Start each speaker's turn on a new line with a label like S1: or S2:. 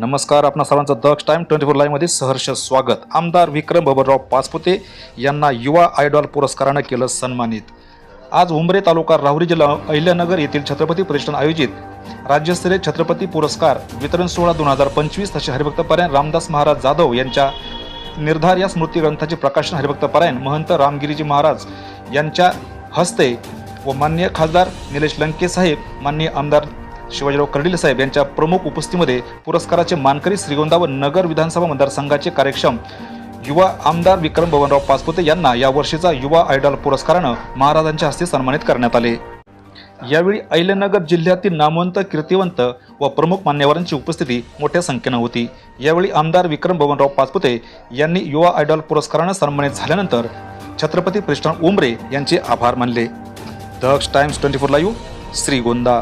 S1: नमस्कार आपणा सर्वांचं दक्ष टाइम ट्वेंटी फोर लाईव्हमध्ये सहर्ष स्वागत. आमदार विक्रम बबनराव पाचपुते यांना युवा आयडॉल पुरस्कारानं केलं सन्मानित. आज उंबरे तालुका राहुरी जिल्हा अहिल्यानगर येथील छत्रपती प्रतिष्ठान आयोजित राज्यस्तरीय छत्रपती पुरस्कार वितरण सोहळा दोन हजार पंचवीस तसे हरिभक्तपरायण रामदास महाराज जाधव यांच्या निर्धार या स्मृती ग्रंथाचे प्रकाशन हरिभक्तपरायण महंत रामगिरीजी महाराज यांच्या हस्ते व मान्य खासदार निलेश लंके साहेब माननीय आमदार शिवाजीराव कर्डिले साहेब यांच्या प्रमुख उपस्थितीमध्ये पुरस्काराचे मानकरी श्रीगोंदा व नगर विधानसभा मतदारसंघाचे कार्यक्षम युवा आमदार विक्रम बबनराव पाचपुते यांना या वर्षीचा युवा आयडॉल पुरस्कारानं महाराजांच्या हस्ते सन्मानित करण्यात आले. यावेळी अहिल्यानगर जिल्ह्यातील नामवंत कीर्तिवंत व प्रमुख मान्यवरांची उपस्थिती मोठ्या संख्येनं होती. यावेळी आमदार विक्रम बबनराव पाचपुते यांनी युवा आयडॉल पुरस्कारानं सन्मानित झाल्यानंतर छत्रपती प्रतिष्ठान उमरे यांचे आभार मानले. Daksh Times twenty four live Shrigonda.